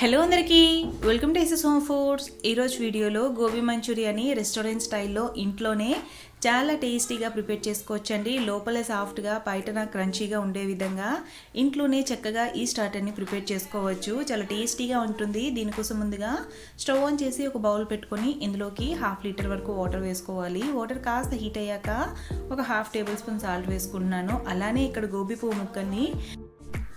Hello అందరికీ. Welcome to SS home foods ఈరోజు వీడియోలో గోబీ మంచూరియాని రెస్టారెంట్ స్టైల్లో ఇంట్లోనే చాలా టేస్టీగా ప్రిపేర్ చేసుకోవచ్చండి. లోపల సాఫ్ట్గా బయటన క్రంచీగా ఉండే విధంగా ఇంట్లోనే చక్కగా ఈ స్టార్టర్ని ప్రిపేర్ చేసుకోవచ్చు. చాలా టేస్టీగా ఉంటుంది. దీనికోసం ముందుగా స్టవ్ ఆన్ చేసి ఒక బౌల్ పెట్టుకొని ఇందులోకి హాఫ్ లీటర్ వరకు వాటర్ వేసుకోవాలి. వాటర్ కాస్త హీట్ అయ్యాక ఒక హాఫ్ టేబుల్ స్పూన్ సాల్ట్ వేసుకుంటున్నాను. అలానే ఇక్కడ గోబీ పువ్వు ముక్కల్ని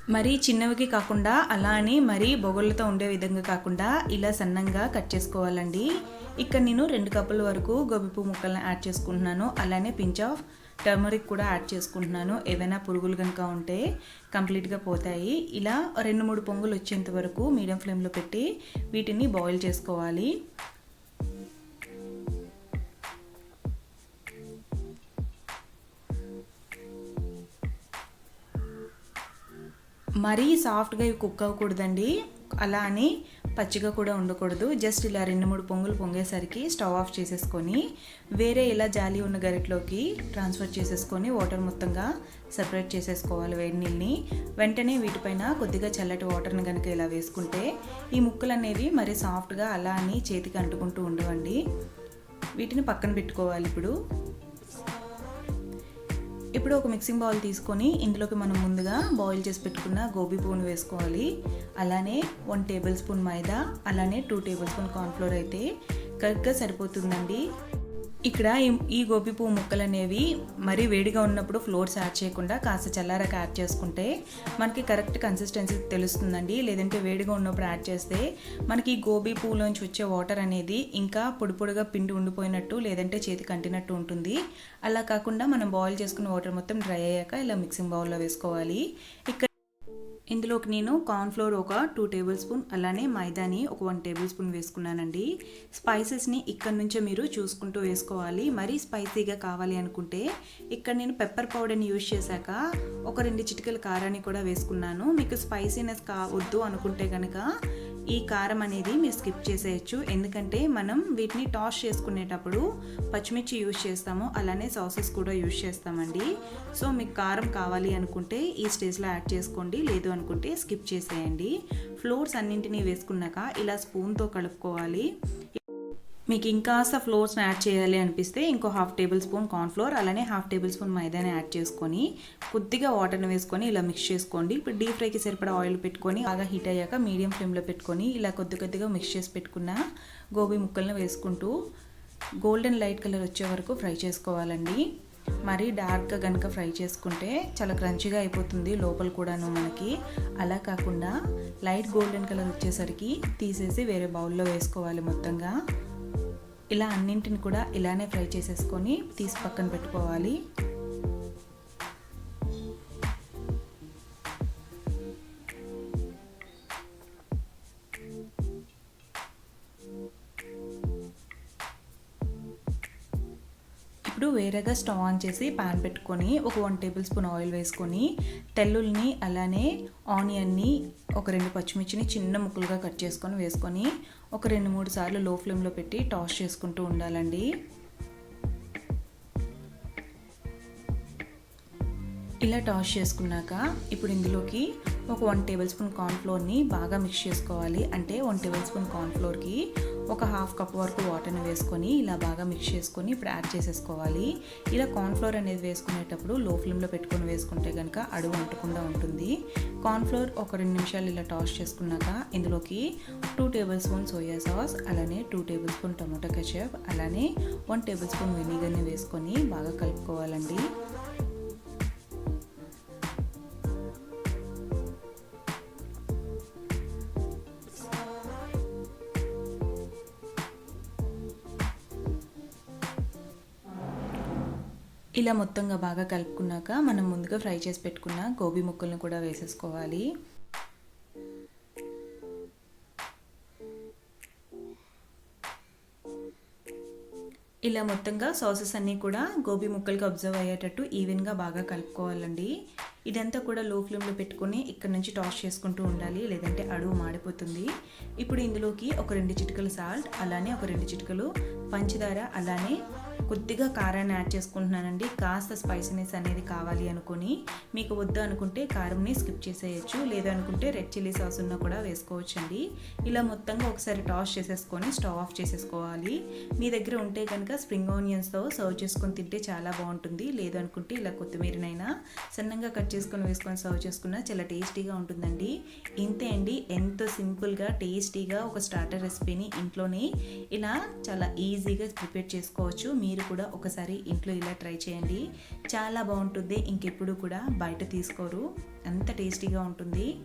మరీ చిన్నవికి కాకుండా అలా అని మరీ బొగళ్ళతో ఉండే విధంగా కాకుండా ఇలా సన్నంగా కట్ చేసుకోవాలండి. ఇక్కడ నేను రెండు కప్పుల వరకు గోబిపు పువ్వు యాడ్ చేసుకుంటున్నాను. అలానే పించ్ ఆఫ్ టర్మరిక్ కూడా యాడ్ చేసుకుంటున్నాను. ఏవైనా పురుగులు కనుక ఉంటే కంప్లీట్గా పోతాయి. ఇలా రెండు మూడు పొంగులు వచ్చేంత వరకు మీడియం ఫ్లేమ్లో పెట్టి వీటిని బాయిల్ చేసుకోవాలి. మరీ సాఫ్ట్గా ఇవి కుక్ అవ్వకూడదండి. అలా అని పచ్చిగా కూడా ఉండకూడదు. జస్ట్ ఇలా రెండు మూడు పొంగులు పొంగేసరికి స్టవ్ ఆఫ్ చేసేసుకొని వేరే ఇలా జాలి ఉన్న గరిటలోకి ట్రాన్స్ఫర్ చేసేసుకొని వాటర్ మొత్తంగా సపరేట్ చేసేసుకోవాలి వేడి నీళ్ళని. వెంటనే వీటిపైన కొద్దిగా చల్లటి వాటర్ని కనుక ఇలా వేసుకుంటే ఈ ముక్కలు అనేవి మరీ సాఫ్ట్గా అలా అని చేతికి అంటుకుంటూ ఉండవండి. వీటిని పక్కన పెట్టుకోవాలి ఇప్పుడు. ఇప్పుడు ఒక మిక్సింగ్ బౌల్ తీసుకొని ఇందులోకి మనం ముందుగా బాయిల్ చేసి పెట్టుకున్న గోబీ పువ్వును వేసుకోవాలి. అలానే వన్ టేబుల్ స్పూన్ మైదా అలానే టూ టేబుల్ స్పూన్ కార్న్ఫ్లోర్ అయితే కరెక్ట్గా సరిపోతుందండి. ఇక్కడ ఈ గోబీ పువ్వు ముక్కలు అనేవి మరీ వేడిగా ఉన్నప్పుడు ఫ్లోర్స్ యాడ్ చేయకుండా కాస్త చల్లారాక యాడ్ చేసుకుంటే మనకి కరెక్ట్ కన్సిస్టెన్సీ తెలుస్తుందండి. లేదంటే వేడిగా ఉన్నప్పుడు యాడ్ చేస్తే మనకి గోబీ పువ్వులోంచి వచ్చే వాటర్ అనేది ఇంకా పొడి పొడిగా పిండి ఉండిపోయినట్టు లేదంటే చేతి కంటినట్టు ఉంటుంది. అలా కాకుండా మనం బాయిల్ చేసుకున్న వాటర్ మొత్తం డ్రై అయ్యాక ఇలా మిక్సింగ్ బౌల్లో వేసుకోవాలి. ఇక్కడ ఇందులోకి నేను కార్న్ఫ్లోర్ ఒక టూ టేబుల్ స్పూన్ అలానే మైదాని ఒక వన్ టేబుల్ స్పూన్ వేసుకున్నానండి. స్పైసెస్ని ఇక్కడ నుంచే మీరు చూసుకుంటూ వేసుకోవాలి. మరీ స్పైసీగా కావాలి అనుకుంటే ఇక్కడ నేను పెప్పర్ పౌడర్ని యూజ్ చేశాక ఒక రెండు చిటికల కారాన్ని కూడా వేసుకున్నాను. మీకు స్పైసీనెస్ కా వద్దు అనుకుంటే కనుక ఈ కారం అనేది మీరు స్కిప్ చేసేయచ్చు. ఎందుకంటే మనం వీటిని టాస్ చేసుకునేటప్పుడు పచ్చిమిర్చి యూజ్ చేస్తాము. అలానే సాసెస్ కూడా యూజ్ చేస్తామండి. సో మీకు కారం కావాలి అనుకుంటే ఈ స్టేజ్లో యాడ్ చేసుకోండి. లేదు అనుకుంటే స్కిప్ చేసేయండి. ఫ్లోర్స్ అన్నింటినీ వేసుకున్నాక ఇలా స్పూన్తో కలుపుకోవాలి. మీకు ఇంకాస్త ఫ్లోర్స్ని యాడ్ చేయాలి అనిపిస్తే ఇంకో హాఫ్ టేబుల్ స్పూన్ కార్న్ఫ్లోర్ అలానే హాఫ్ టేబుల్ స్పూన్ మైదాని యాడ్ చేసుకొని కొద్దిగా వాటర్ని వేసుకొని ఇలా మిక్స్ చేసుకోండి. ఇప్పుడు డీప్ ఫ్రైకి సరిపడా ఆయిల్ పెట్టుకొని బాగా హీట్ అయ్యాక మీడియం ఫ్లేమ్లో పెట్టుకొని ఇలా కొద్ది కొద్దిగా మిక్స్ చేసి పెట్టుకున్న గోబీ ముక్కలను వేసుకుంటూ గోల్డెన్ లైట్ కలర్ వచ్చే వరకు ఫ్రై చేసుకోవాలండి. మరీ డార్క్గా కనుక ఫ్రై చేసుకుంటే చాలా క్రంచిగా అయిపోతుంది లోపల కూడాను మనకి. అలా కాకుండా లైట్ గోల్డెన్ కలర్ వచ్చేసరికి తీసేసి వేరే బౌల్లో వేసుకోవాలి మొత్తంగా. ఇలా అన్నింటిని కూడా ఇలానే ఫ్రై చేసేసుకొని తీసి పక్కన పెట్టుకోవాలి. ఇప్పుడు వేరేగా స్టవ్ ఆన్ చేసి పాన్ పెట్టుకొని ఒక వన్ టేబుల్ స్పూన్ ఆయిల్ వేసుకొని తెల్లుల్ని అలానే ఆనియన్ని ఒక రెండు పచ్చిమిర్చిని చిన్న ముక్కలుగా కట్ చేసుకొని వేసుకొని ఒక రెండు మూడు సార్లు లో ఫ్లేమ్లో పెట్టి టాస్ చేసుకుంటూ ఉండాలండి. ఇలా టాస్ చేసుకున్నాక ఇప్పుడు ఇందులోకి ఒక వన్ టేబుల్ స్పూన్ కార్న్ఫ్లోర్ని బాగా మిక్స్ చేసుకోవాలి. అంటే వన్ టేబుల్ స్పూన్ కార్న్ఫ్లోర్కి ఒక హాఫ్ కప్ వరకు వాటర్ని వేసుకొని ఇలా బాగా మిక్స్ చేసుకొని ఇప్పుడు యాడ్ చేసేసుకోవాలి. ఇలా కార్న్ఫ్లోర్ అనేది వేసుకునేటప్పుడు లో ఫ్లేమ్లో పెట్టుకొని వేసుకుంటే కనుక అడుగు అంటకుండా ఉంటుంది. కార్న్ఫ్లోర్ ఒక రెండు నిమిషాలు ఇలా టాస్ చేసుకున్నాక ఇందులోకి two table spoon soya sauce అలానే two table spoon tomato ketchup అలానే వన్ టేబుల్ స్పూన్ వెనిగర్ని వేసుకొని బాగా కలుపుకోవాలండి. ఇలా మొత్తంగా బాగా కలుపుకున్నాక మనం ముందుగా ఫ్రై చేసి పెట్టుకున్న గోబీ ముక్కలను కూడా వేసేసుకోవాలి. ఇలా మొత్తంగా సాసెస్ అన్నీ కూడా గోబీ ముక్కలకి అబ్జర్వ్ అయ్యేటట్టు ఈవెన్గా బాగా కలుపుకోవాలండి. ఇదంతా కూడా లో ఫ్లేమ్లో పెట్టుకొని ఇక్కడ నుంచి టాస్ చేసుకుంటూ ఉండాలి లేదంటే అడుగు మాడిపోతుంది. ఇప్పుడు ఇందులోకి ఒక రెండు చిటికలు సాల్ట్ అలానే ఒక రెండు చిటికలు పంచదార అలానే కొద్దిగా కారాన్ని యాడ్ చేసుకుంటున్నానండి. కాస్త స్పైసీనెస్ అనేది కావాలి అనుకుని మీకు వద్దు అనుకుంటే కారంని స్కిప్ చేసేయచ్చు లేదనుకుంటే రెడ్ చిల్లీ సాస్ ఉన్నా కూడా వేసుకోవచ్చు అండి ఇలా మొత్తంగా ఒకసారి టాస్ చేసేసుకొని స్టవ్ ఆఫ్ చేసేసుకోవాలి. మీ దగ్గర ఉంటే కనుక స్ప్రింగ్ ఆనియన్స్తో సర్వ్ చేసుకొని తింటే చాలా బాగుంటుంది. లేదనుకుంటే ఇలా కొత్తిమీరనైనా సన్నగా కట్ చేసుకొని వేసుకొని సర్వ్ చేసుకున్నా చాలా టేస్టీగా ఉంటుందండి. ఇంతే అండి ఎంతో సింపుల్గా టేస్టీగా ఒక స్టార్టర్ రెసిపీని ఇంట్లోనే ఇలా చాలా ఈజీగా ప్రిపేర్ చేసుకోవచ్చు. మీరు కూడా ఒకసారి ఇంట్లో ఇలా ట్రై చేయండి. చాలా బాగుంటుంది ఇంకెప్పుడు కూడా బయట తీసుకోరు. అంత టేస్టీగా ఉంటుంది.